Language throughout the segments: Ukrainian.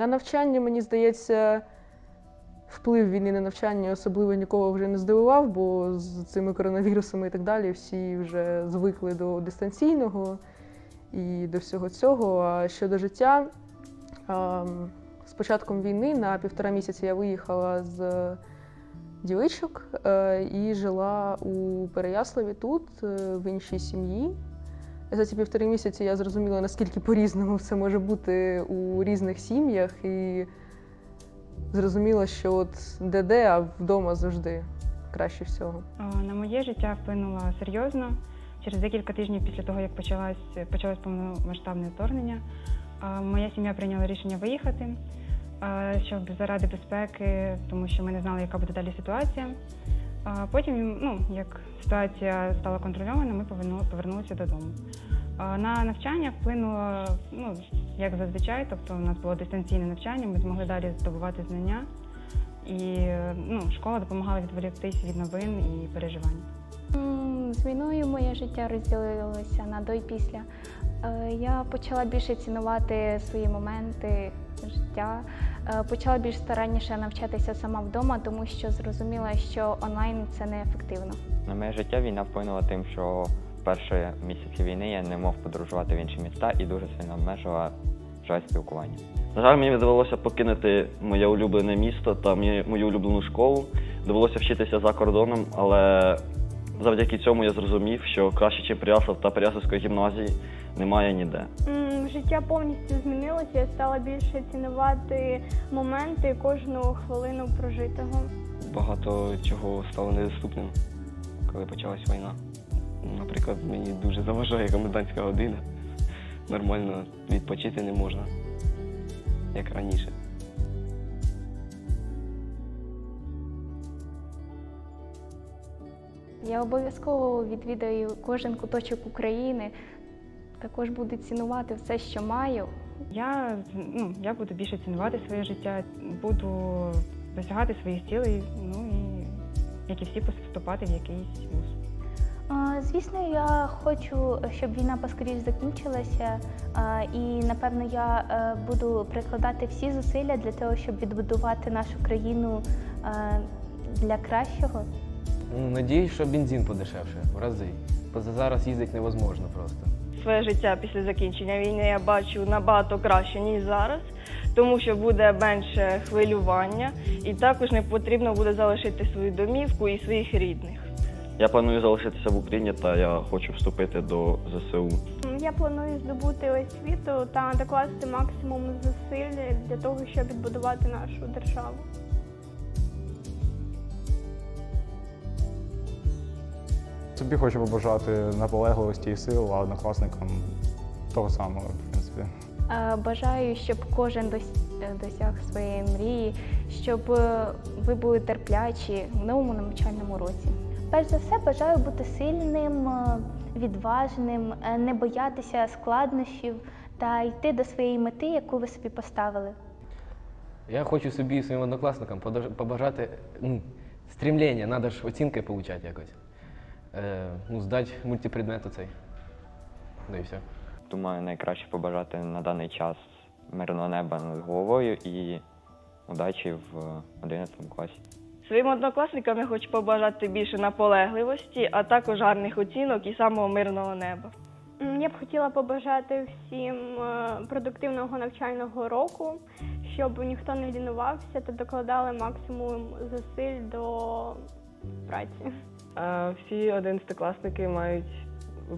На навчання, мені здається, вплив війни на навчання особливо нікого вже не здивував, бо з цими коронавірусами і так далі всі вже звикли до дистанційного і до всього цього. А щодо життя, з початком війни на півтора місяці я виїхала з дівичок е, і жила у Переяславі тут, е, в іншій сім'ї. За ці півтори місяці я зрозуміла, наскільки по-різному все може бути у різних сім'ях, і зрозуміла, що от де-де, а вдома завжди краще всього. На моє життя вплинуло серйозно. Через декілька тижнів після того, як почалось, почалось повномасштабне вторгнення, моя сім'я прийняла рішення виїхати, щоб заради безпеки, тому що ми не знали, яка буде далі ситуація. Потім, ну, як ситуація стала контрольованою, ми поверну- повернулися додому. На навчання вплинуло, ну, як зазвичай, тобто у нас було дистанційне навчання, ми змогли далі здобувати знання. І ну, школа допомагала відволіктись від новин і переживань. З війною моє життя розділилося на до і після. Е, Я почала більше цінувати свої моменти життя, Е, почала більш старанніше навчатися сама вдома, тому що зрозуміла, що онлайн це неефективно. На моє життя війна вплинула тим, що перші місяці війни я не мог подорожувати в інші міста і дуже сильно обмежувала живе спілкування. На жаль, мені довелося покинути моє улюблене місто та мою улюблену школу. Довелося вчитися за кордоном, але завдяки цьому я зрозумів, що краще, ніж Пряслав та Пряславської гімназії, немає ніде. Життя повністю змінилося. Я стала більше цінувати моменти кожну хвилину прожитого. багато чого стало недоступним, коли почалась війна. Наприклад, мені дуже заважає комендантська година. Нормально відпочити не можна, як раніше. Я обов'язково відвідаю кожен куточок України, також буду цінувати все, що маю. Я, ну, я буду більше цінувати своє життя, буду досягати своїх цілей, ну і як і всі поступати в якийсь вуз. Звісно, я хочу, щоб війна поскоріш закінчилася, і напевно я е, буду прикладати всі зусилля для того, щоб відбудувати нашу країну е, для кращого. Ну, надіюсь, що бензин подешевше в рази. Бо за зараз їздити невозможно просто. Своє життя після закінчення війни я бачу набагато краще, ніж зараз, тому що буде менше хвилювання, і також не потрібно буде залишити свою домівку і своїх рідних. Я планую залишитися в Україні та я хочу вступити до ЗСУ. Я планую здобути освіту та докласти максимум зусиль для того, щоб відбудувати нашу державу. Собі хочу побажати наполегливості і сил, а однокласникам того самого, в принципі. Бажаю, щоб кожен досяг своєї мрії, щоб е, ви були терплячі в новому навчальному році. Перш за все, бажаю бути сильним, е, відважним, е, не боятися складнощів та йти до своєї мети, яку ви собі поставили. Я хочу собі і своїм однокласникам побажати ну, стремлення, треба ж оцінки отримати якось. Е, ну, здати мультипредмет оцей. Ну і все. Думаю, найкраще побажати на даний час мирного неба над головою і удачі в 11 класі. Своїм однокласникам я хочу побажати більше наполегливості, а також гарних оцінок і самого мирного неба. Я б хотіла побажати всім е, продуктивного навчального року, щоб ніхто не лінувався та докладали максимум зусиль до праці. А всі одинадцятикласники мають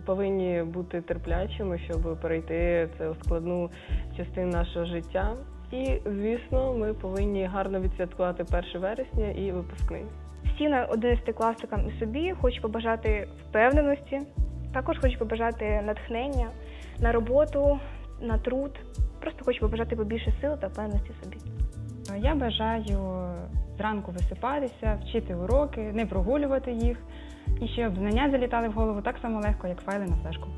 повинні бути терплячими, щоб перейти цю складну частину нашого життя. І, звісно, ми повинні гарно відсвяткувати 1 вересня і випускний. Всім одинадцятикласникам і собі хочу побажати впевненості. Також хочу побажати натхнення на роботу, на труд. Просто хочу побажати побільше сил та впевненості в собі. Я бажаю зранку висипатися, вчити уроки, не прогулювати їх, і щоб знання залітали в голову так само легко, як файли на флешку.